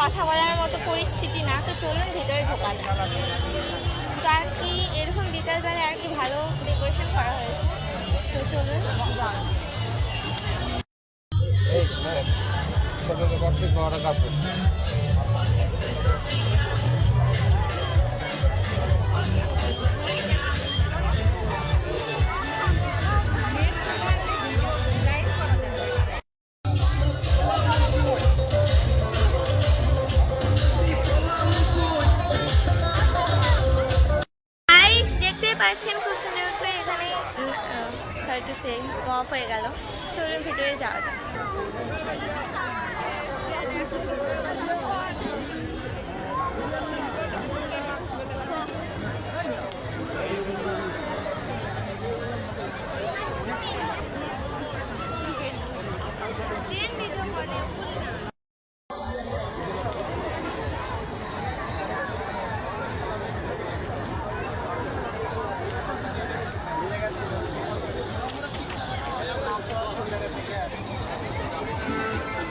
কথা বলার মতো পরিস্থিতি না? তো চলুন ভিতরে ঢোকা যায় তো আর কি এরকম বিকালবেলা আর কি ভালো ডেকোরেশন করা হয়েছে? তো চলুন। বড় কাছে। সরি টু অফ হয়ে গেল। চলুন ভিতরে যাওয়া যাক।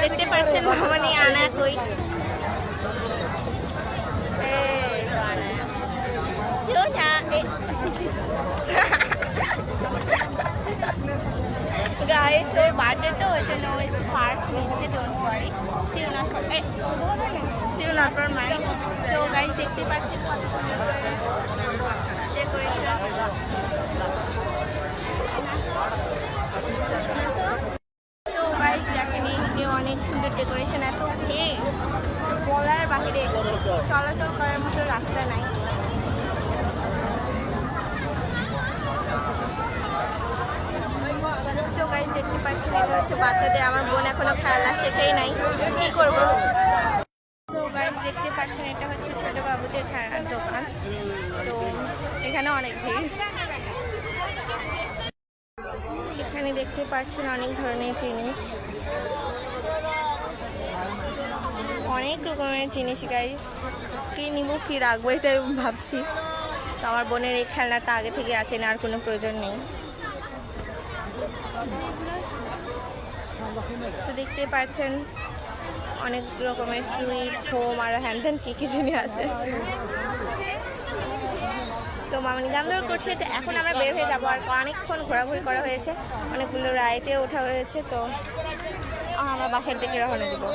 ভ্রমণী আনা কই? এই তো আনা সোনা গাইস ওর বার্থডে তো, ওই জন্য ওই পার্ট নিচ্ছে ডোন্ট ওয়ারি সিউ নট ফর সিউ নট ফর মাই তো গাইস দেখতে পাচ্ছেন কত সুন্দর করে ডেকোরেশন ডেকোরেশন বলার বাহিরে চলাচল করার মতো রাস্তা নাই। সো গাইস দেখতে পাচ্ছেন, এটা হচ্ছে বাচ্চাদের, আমার বোন এখনও খেলা শেখেই নাই। কি করব? সো গাইস দেখতে পাচ্ছেন, এটা হচ্ছে ছোট বাবুদের খেলার দোকান। তো এখানে অনেক ভিড়। এখানে দেখতে পাচ্ছেন অনেক ধরনের জিনিস। অনেক রকমের জিনিস গাইস কি নিব, কি রাখব এটা ভাবছি। তো আমার বোনের এই খেলনাটা আগে থেকে আছে, না আর কোনো প্রয়োজন নেই। তো দেখতে পাচ্ছেন অনেক রকমের সুইট হোম আর হ্যান ত্যান কী কী জিনিস আছে। তো মামনি দাম দর করছে, তো এখন আমরা বের হয়ে যাব। আর অনেকক্ষণ ঘোরাঘুরি করা হয়েছে, অনেকগুলো রাইটে ওঠা হয়েছে, তো আমরা বাসার দিকে রওনা দেবো।